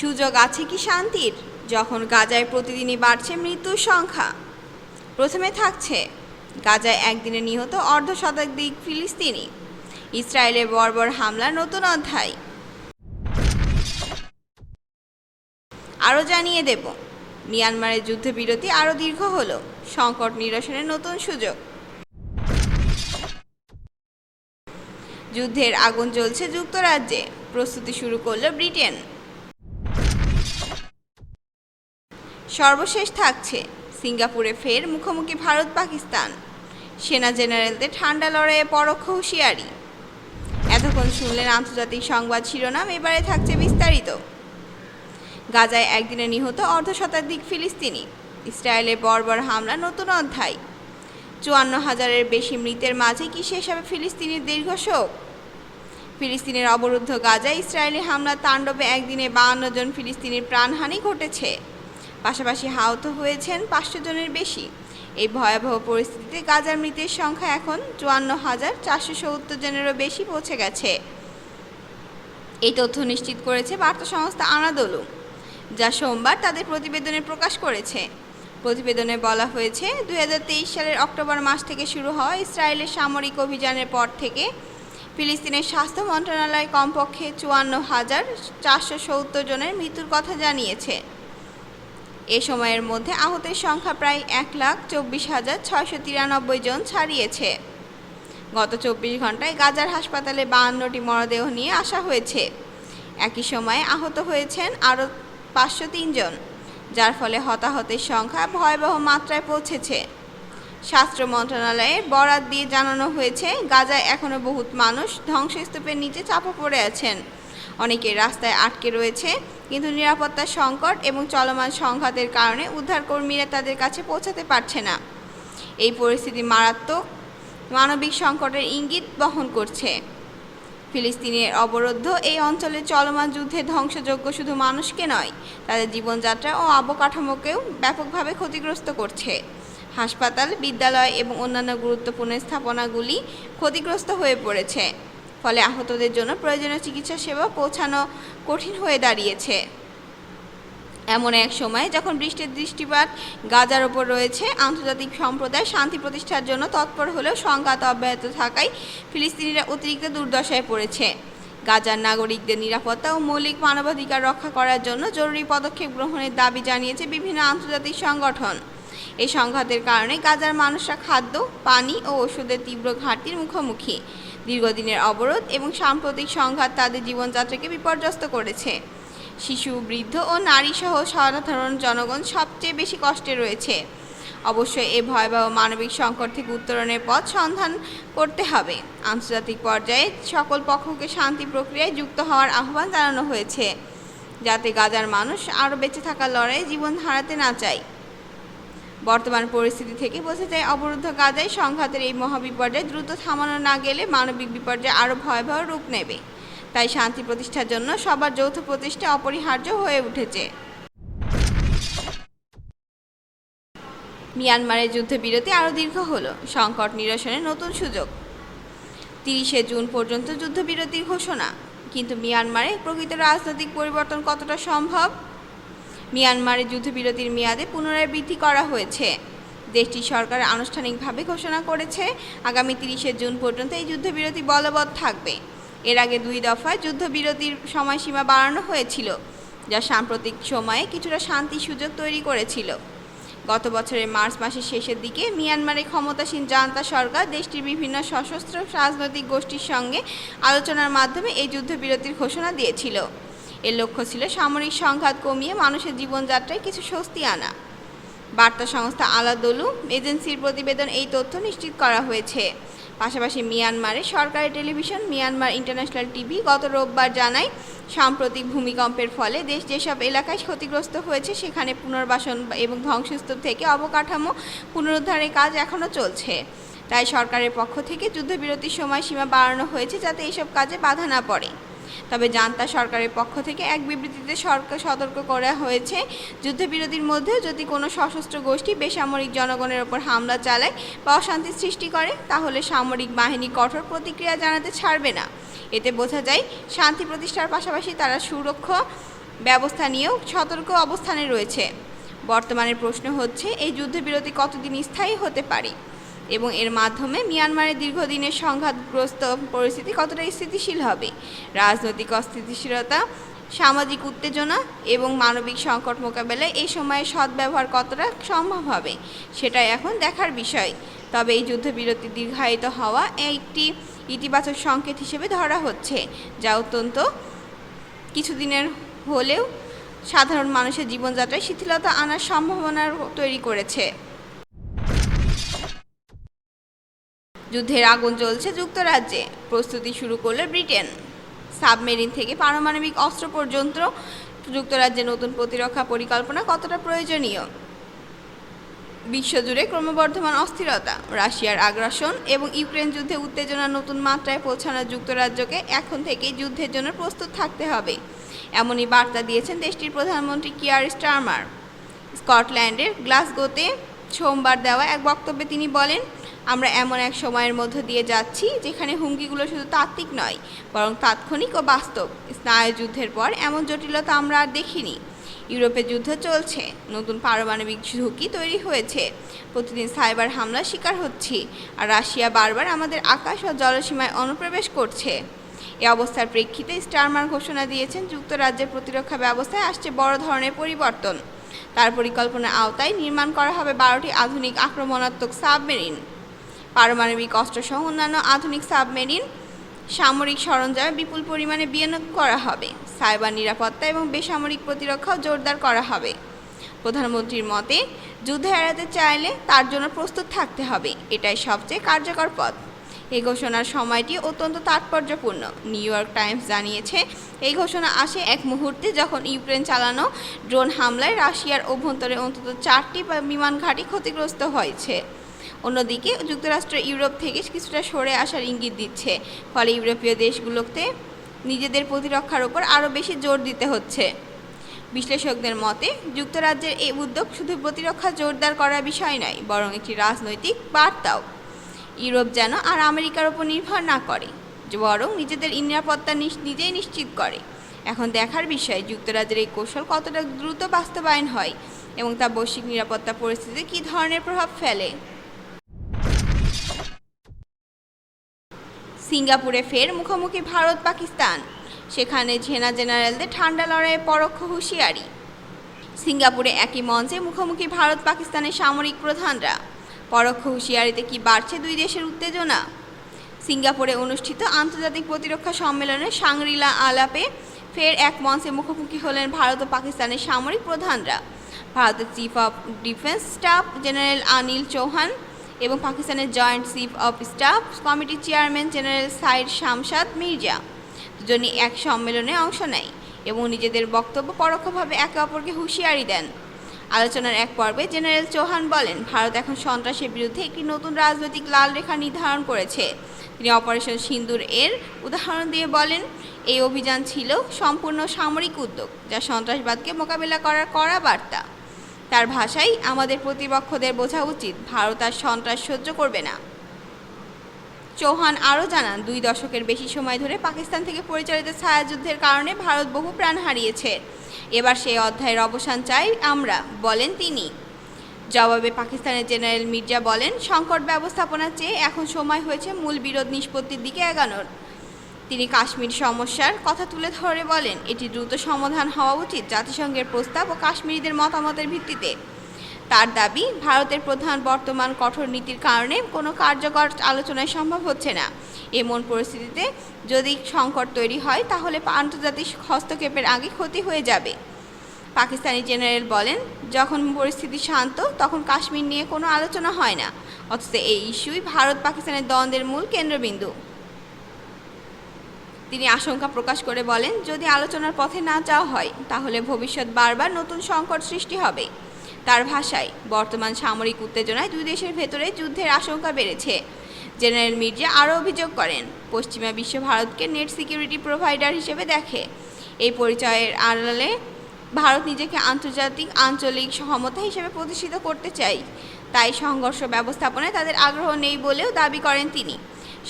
সুযোগ আছে কি শান্তির? যখন গাজায় প্রতিদিনই বাড়ছে মৃত্যুর সংখ্যা। প্রথমে থাকছে, গাজায় একদিনে নিহত অর্ধ শতাধিক ফিলিস্তিনি। ইসরায়েলের বর্বর হামলার নতুন অধ্যায়। আরও জানিয়ে দেব, মিয়ানমারের যুদ্ধবিরতি আরও দীর্ঘ হল, সংকট নিরসনের নতুন সুযোগ। যুদ্ধের আগুন জ্বলছে যুক্তরাজ্যে, প্রস্তুতি শুরু করল ব্রিটেন। সর্বশেষ থাকছে সিঙ্গাপুরে ফের মুখোমুখি ভারত পাকিস্তান। সেনা জেনারেলদের ঠান্ডা লড়াইয়ে পরোক্ষ হুঁশিয়ারি। এতক্ষণ শুনলেন আন্তর্জাতিক সংবাদ শিরোনাম, এবারে থাকছে বিস্তারিত। গাজায় একদিনে নিহত অর্ধ শতাধিক ফিলিস্তিনি। ইসরায়েলের বর্বর হামলা, নতুন অধ্যায়। চুয়ান্ন হাজারের বেশি মৃতের মাঝে কি শেষ হবে ফিলিস্তিনির দীর্ঘ শোক? ফিলিস্তিনের অবরুদ্ধ গাজায় ইসরায়েলি হামলা তাণ্ডবে একদিনে বাহান্ন জন ফিলিস্তিনির প্রাণহানি ঘটেছে। পাশাপাশি আহত হয়েছেন পাঁচশো জনের বেশি। এই ভয়াবহ পরিস্থিতিতে গাজার মৃতের সংখ্যা এখন চুয়ান্ন হাজার চারশো সত্তর জনেরও বেশি পৌঁছে গেছে। এই তথ্য নিশ্চিত করেছে বার্তা সংস্থা আনাদোলু, যা সোমবার তাদের প্রতিবেদনে প্রকাশ করেছে। প্রতিবেদনে বলা হয়েছে দু হাজার তেইশ সালের অক্টোবর মাস থেকে শুরু হওয়া ইসরায়েলের সামরিক অভিযানের পর থেকে ফিলিস্তিনের স্বাস্থ্য মন্ত্রণালয় কমপক্ষে চুয়ান্ন হাজার চারশো সত্তর জনের মৃত্যুর কথা জানিয়েছে। এ সময়ের মধ্যে আহতের সংখ্যা প্রায় এক লাখ চব্বিশ হাজার ছয়শো তিরানব্বই জন ছাড়িয়েছে। গত চব্বিশ ঘন্টায় গাজার হাসপাতালে বাহান্নটি মরদেহ নিয়ে আসা হয়েছে। একই সময়ে আহত হয়েছেন আরও পাঁচশো জন, যার ফলে হতাহতের সংখ্যা ভয়াবহ মাত্রায় পৌঁছেছে। স্বাস্থ্য মন্ত্রণালয়ের বরাত দিয়ে জানানো হয়েছে, গাজায় এখনও বহুত মানুষ ধ্বংসস্তূপের নিচে চাপা পড়ে আছেন। অনেকে রাস্তায় আটকে রয়েছে, কিন্তু নিরাপত্তা সংকট এবং চলমান সংঘাতের কারণে উদ্ধারকর্মীরা তাদের কাছে পৌঁছাতে পারছে না। এই পরিস্থিতি মারাত্মক মানবিক সংকটের ইঙ্গিত বহন করছে। ফিলিস্তিনের অবরুদ্ধ এই অঞ্চলে চলমান যুদ্ধে ধ্বংসযোগ্য শুধু মানুষকে নয়, তাদের জীবনযাত্রা ও অবকাঠামোকেও ব্যাপকভাবে ক্ষতিগ্রস্ত করছে। হাসপাতাল, বিদ্যালয় এবং অন্যান্য গুরুত্বপূর্ণ স্থাপনাগুলি ক্ষতিগ্রস্ত হয়ে পড়েছে। ফলে আহতদের জন্য প্রয়োজনীয় চিকিৎসা সেবা পৌঁছানো কঠিন হয়ে দাঁড়িয়েছে। এমন এক সময় যখন বৃষ্টির দৃষ্টিপাত গাজার ওপর রয়েছে, আন্তর্জাতিক সম্প্রদায় শান্তি প্রতিষ্ঠার জন্য তৎপর হলেও সংঘাত অব্যাহত থাকায় ফিলিস্তিনিরা অতিরিক্ত দুর্দশায় পড়েছে। গাজার নাগরিকদের নিরাপত্তা ও মৌলিক মানবাধিকার রক্ষা করার জন্য জরুরি পদক্ষেপ গ্রহণের দাবি জানিয়েছে বিভিন্ন আন্তর্জাতিক সংগঠন। এই সংঘাতের কারণে গাজার মানুষরা খাদ্য, পানি ও ওষুধের তীব্র ঘাটতির মুখোমুখি। দীর্ঘদিনের অবরোধ এবং সাম্প্রতিক সংঘাত তাদের জীবনযাত্রাকে বিপর্যস্ত করেছে। শিশু, বৃদ্ধ ও নারীসহ সাধারণ জনগণ সবচেয়ে বেশি কষ্টে রয়েছে। অবশ্যই এ ভয়াবহ মানবিক সংকট থেকে উত্তরণের পথ সন্ধান করতে হবে। আন্তর্জাতিক পর্যায়ে সকল পক্ষকে শান্তি প্রক্রিয়ায় যুক্ত হওয়ার আহ্বান জানানো হয়েছে, যাতে গাজার মানুষ আরও বেঁচে থাকার লড়াইয়ে জীবন হারাতে না চায় বর্তমান পরিস্থিতি থেকে বোঝা যায় অবরুদ্ধ গাজায় সংঘাতের এই মহাবিপর্যয় দ্রুত থামানো না গেলে মানবিক বিপর্যয় আরও ভয়াবহ রূপ নেবে। তাই শান্তি প্রতিষ্ঠার জন্য সবার যৌথ প্রচেষ্টা অপরিহার্য হয়ে উঠেছে। মিয়ানমারের যুদ্ধবিরতি আরও দীর্ঘ হলো। সংকট নিরসনের নতুন সুযোগ। তিরিশে জুন পর্যন্ত যুদ্ধবিরতির ঘোষণা। কিন্তু মিয়ানমারে প্রকৃত রাজনৈতিক পরিবর্তন কতটা সম্ভব? মিয়ানমারে যুদ্ধবিরতির মেয়াদে পুনরায় বৃদ্ধি করা হয়েছে। দেশটির সরকার আনুষ্ঠানিকভাবে ঘোষণা করেছে, আগামী তিরিশে জুন পর্যন্ত এই যুদ্ধবিরতি বলবৎ থাকবে। এর আগে দুই দফায় যুদ্ধবিরতির সময়সীমা বাড়ানো হয়েছিল, যা সাম্প্রতিক সময়ে কিছুটা শান্তি সুযোগ তৈরি করেছিল। গত বছরের মার্চ মাসের শেষের দিকে মিয়ানমারে ক্ষমতাসীন জান্তা সরকার দেশটির বিভিন্ন সশস্ত্র রাজনৈতিক গোষ্ঠীর সঙ্গে আলোচনার মাধ্যমে এই যুদ্ধবিরতির ঘোষণা দিয়েছিল। এর লক্ষ্য ছিল সামরিক সংঘাত কমিয়ে মানুষের জীবনযাত্রায় কিছু স্বস্তি আনা। বার্তা সংস্থা আলাদলু এজেন্সির প্রতিবেদন এই তথ্য নিশ্চিত করা হয়েছে। পাশাপাশি মিয়ানমারে সরকারি টেলিভিশন মিয়ানমার ইন্টারন্যাশনাল টিভি গত রোববার জানায়, সাম্প্রতিক ভূমিকম্পের ফলে দেশ যেসব এলাকায় ক্ষতিগ্রস্ত হয়েছে, সেখানে পুনর্বাসন এবং ধ্বংসস্তূপ থেকে অবকাঠামো পুনরুদ্ধারের কাজ এখনও চলছে। তাই সরকারের পক্ষ থেকে যুদ্ধবিরতির সময়সীমা বাড়ানো হয়েছে যাতে এসব কাজে বাধা না পড়ে। তবে জান্তা সরকারের পক্ষ থেকে এক বিবৃতিতে সরকার সতর্ক করা হয়েছে। যুদ্ধবিরতির মধ্যেও যদি কোনো সশস্ত্র গোষ্ঠী বেসামরিক জনগণের ওপর হামলা চালায় বা অশান্তি সৃষ্টি করে, তাহলে সামরিক বাহিনী কঠোর প্রতিক্রিয়া জানাতে ছাড়বে না। এতে বোঝা যায়, শান্তি প্রতিষ্ঠার পাশাপাশি তারা সুরক্ষা ব্যবস্থা নিয়েও সতর্ক অবস্থানে রয়েছে। বর্তমানের প্রশ্ন হচ্ছে, এই যুদ্ধবিরতি কতদিন স্থায়ী হতে পারে? এবং এর মাধ্যমে মিয়ানমারের দীর্ঘদিনের সংঘাতগ্রস্ত পরিস্থিতি কতটা স্থিতিশীল হবে? রাজনৈতিক অস্থিতিশীলতা, সামাজিক উত্তেজনা এবং মানবিক সংকট মোকাবেলায় এই সময়ে সদ্ব্যবহার কতটা সম্ভব হবে, সেটাই এখন দেখার বিষয়। তবে এই যুদ্ধবিরতি দীর্ঘায়িত হওয়া একটি ইতিবাচক সংকেত হিসেবে ধরা হচ্ছে, যা অত্যন্ত কিছুদিনের হলেও সাধারণ মানুষের জীবনযাত্রায় শিথিলতা আনার সম্ভাবনা তৈরি করেছে। যুদ্ধের আগুন জ্বলছে যুক্তরাজ্যে। প্রস্তুতি শুরু করল ব্রিটেন। সাবমেরিন থেকে পারমাণবিক অস্ত্র পর্যন্ত যুক্তরাজ্যের নতুন প্রতিরক্ষা পরিকল্পনা কতটা প্রয়োজনীয়? বিশ্বজুড়ে ক্রমবর্ধমান অস্থিরতা, রাশিয়ার আগ্রাসন এবং ইউক্রেন যুদ্ধে উত্তেজনা নতুন মাত্রায় পৌঁছানো যুক্তরাজ্যকে এখন থেকেই যুদ্ধের জন্য প্রস্তুত থাকতে হবে। এমনই বার্তা দিয়েছেন দেশটির প্রধানমন্ত্রী কিয়ার স্টারমার। স্কটল্যান্ডের গ্লাসগোতে সোমবার দেওয়া এক বক্তব্যে তিনি বলেন আমরা এমন এক সময়ের মধ্য দিয়ে যাচ্ছি যেখানে হুমকিগুলো শুধু তাত্ত্বিক নয়, বরং তাৎক্ষণিক ও বাস্তব। স্নায়ুযুদ্ধের পর এমন জটিলতা আমরা আর দেখিনি। ইউরোপে যুদ্ধ চলছে, নতুন পারমাণবিক ঝুঁকি তৈরি হয়েছে। প্রতিদিন সাইবার হামলার শিকার হচ্ছি, আর রাশিয়া বারবার আমাদের আকাশ ও জলসীমায় অনুপ্রবেশ করছে। এ অবস্থার প্রেক্ষিতে স্টারমার ঘোষণা দিয়েছেন, যুক্তরাজ্যের প্রতিরক্ষা ব্যবস্থায় আসছে বড় ধরনের পরিবর্তন। তার পরিকল্পনার আওতায় নির্মাণ করা হবে বারোটি আধুনিক আক্রমণাত্মক সাবমেরিন। পারমাণবিক অস্ত্রসহ অন্যান্য আধুনিক সাবমেরিন সামরিক সরঞ্জামে বিপুল পরিমাণে বিনিয়োগ করা হবে। সাইবার নিরাপত্তা এবং বেসামরিক প্রতিরক্ষাও জোরদার করা হবে। প্রধানমন্ত্রীর মতে, যুদ্ধ এড়াতে চাইলে তার জন্য প্রস্তুত থাকতে হবে। এটাই সবচেয়ে কার্যকর পথ। এই ঘোষণার সময়টি অত্যন্ত তাৎপর্যপূর্ণ। নিউ ইয়র্ক টাইমস জানিয়েছে, এই ঘোষণা আসে এক মুহূর্তে যখন ইউক্রেন চালানো ড্রোন হামলায় রাশিয়ার অভ্যন্তরে অন্তত চারটি বিমান ঘাঁটি ক্ষতিগ্রস্ত হয়েছে। অন্যদিকে যুক্তরাষ্ট্র ইউরোপ থেকে কিছুটা সরে আসার ইঙ্গিত দিচ্ছে। ফলে ইউরোপীয় দেশগুলোতে নিজেদের প্রতিরক্ষার ওপর আরও বেশি জোর দিতে হচ্ছে। বিশ্লেষকদের মতে, যুক্তরাজ্যের এই উদ্যোগ শুধু প্রতিরক্ষা জোরদার করার বিষয় নয়, বরং একটি রাজনৈতিক বার্তাও। ইউরোপ যেন আর আমেরিকার ওপর নির্ভর না করে, বরং নিজেদের নিরাপত্তা নিজেই নিশ্চিত করে। এখন দেখার বিষয়, যুক্তরাজ্যের এই কৌশল কতটা দ্রুত বাস্তবায়ন হয় এবং তা বৈশ্বিক নিরাপত্তা পরিস্থিতিতে কী ধরনের প্রভাব ফেলে? সিঙ্গাপুরে ফের মুখোমুখি ভারত পাকিস্তান। সেখানে ঝেনা জেনারেলদের ঠান্ডা লড়াইয়ে পরোক্ষ হুঁশিয়ারি। সিঙ্গাপুরে একই মঞ্চে মুখোমুখি ভারত পাকিস্তানের সামরিক প্রধানরা। পরোক্ষ হুঁশিয়ারিতে কি বাড়ছে দুই দেশের উত্তেজনা? সিঙ্গাপুরে অনুষ্ঠিত আন্তর্জাতিক প্রতিরক্ষা সম্মেলনে সাংরিলা আলাপে ফের এক মঞ্চে মুখোমুখি হলেন ভারত ও পাকিস্তানের সামরিক প্রধানরা। ভারতের chief of defence staff general Anil Chauhan এবং পাকিস্তানের জয়েন্ট চিফ অফ স্টাফ কমিটির চেয়ারম্যান জেনারেল সাইদ শামশাদ মির্জা। দুজনই এক সম্মেলনে অংশ নেয় এবং নিজেদের বক্তব্য পরোক্ষভাবে একে অপরকে হুঁশিয়ারি দেন। আলোচনার এক পর্বে জেনারেল চৌহান বলেন, ভারত এখন সন্ত্রাসের বিরুদ্ধে একটি নতুন রাজনৈতিক লাল রেখা নির্ধারণ করেছে। তিনি অপারেশন সিন্দুর এর উদাহরণ দিয়ে বলেন, এই অভিযান ছিল সম্পূর্ণ সামরিক উদ্যোগ যা সন্ত্রাসবাদকে মোকাবিলা করার কড়া বার্তা। তার ভাষায় আমাদের প্রতিপক্ষদের বোঝা উচিত, ভারত আর সন্ত্রাস সহ্য করবে না। চৌহান আরও জানান, দুই দশকের বেশি সময় ধরে পাকিস্তান থেকে পরিচালিত ছায়াযুদ্ধের কারণে ভারত বহু প্রাণ হারিয়েছে। এবার সেই অধ্যায়ের অবসান চাই আমরা, বলেন তিনি। জবাবে পাকিস্তানের জেনারেল মির্জা বলেন, সংকট ব্যবস্থাপনার চেয়ে এখন সময় হয়েছে মূল বিরোধ নিষ্পত্তির দিকে এগানোর। তিনি কাশ্মীর সমস্যার কথা তুলে ধরে বলেন, এটি দ্রুত সমাধান হওয়া উচিত জাতিসংঘের প্রস্তাব ও কাশ্মীরিদের মতামতের ভিত্তিতে। তার দাবি, ভারতের প্রধান বর্তমান কঠোর নীতির কারণে কোনো কার্যকর আলোচনায় সম্ভব হচ্ছে না। এমন পরিস্থিতিতে যদি সংকট তৈরি হয়, তাহলে আন্তর্জাতিক হস্তক্ষেপের আগে ক্ষতি হয়ে যাবে। পাকিস্তানি জেনারেল বলেন, যখন পরিস্থিতি শান্ত, তখন কাশ্মীর নিয়ে কোনো আলোচনা হয় না। অথচ এই ইস্যুই ভারত পাকিস্তানের দ্বন্দ্বের মূল কেন্দ্রবিন্দু। তিনি আশঙ্কা প্রকাশ করে বলেন, যদি আলোচনার পথে না যাওয়া হয়, তাহলে ভবিষ্যৎ বারবার নতুন সংকট সৃষ্টি হবে। তার ভাষায়, বর্তমান সামরিক উত্তেজনায় দুই দেশের ভেতরে যুদ্ধের আশঙ্কা বেড়েছে। জেনারেল মির্জা আরও অভিযোগ করেন, পশ্চিমা বিশ্ব ভারতকে নেট সিকিউরিটি প্রোভাইডার হিসেবে দেখে। এই পরিচয়ের আড়ালে ভারত নিজেকে আন্তর্জাতিক আঞ্চলিক সহমতা হিসেবে প্রতিষ্ঠিত করতে চাই। তাই সংঘর্ষ ব্যবস্থাপনায় তাদের আগ্রহ নেই বলেও দাবি করেন তিনি।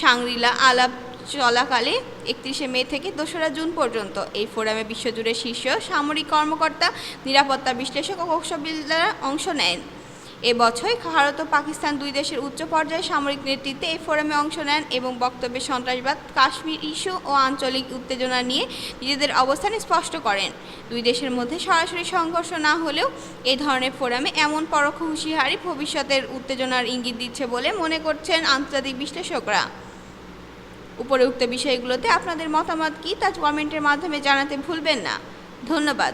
সাংরিলা আলাপ চলাকালে একত্রিশে মে থেকে দোসরা জুন পর্যন্ত এই ফোরামে বিশ্বজুড়ে শীর্ষ সামরিক কর্মকর্তা, নিরাপত্তা বিশ্লেষক ও কৌশলবিদরা অংশ নেন। এবছর ভারত ও পাকিস্তান দুই দেশের উচ্চ পর্যায়ে সামরিক নেতৃত্বে এই ফোরামে অংশ নেন এবং বক্তব্যে সন্ত্রাসবাদ, কাশ্মীর ইস্যু ও আঞ্চলিক উত্তেজনা নিয়ে নিজেদের অবস্থান স্পষ্ট করেন। দুই দেশের মধ্যে সরাসরি সংঘর্ষ না হলেও এই ধরনের ফোরামে এমন পরোক্ষ হুঁশিয়ারি ভবিষ্যতের উত্তেজনার ইঙ্গিত দিচ্ছে বলে মনে করছেন আন্তর্জাতিক বিশ্লেষকরা। উপরে উক্ত বিষয়গুলোতে আপনাদের মতামত কী তা কমেন্টের মাধ্যমে জানাতে ভুলবেন না। ধন্যবাদ।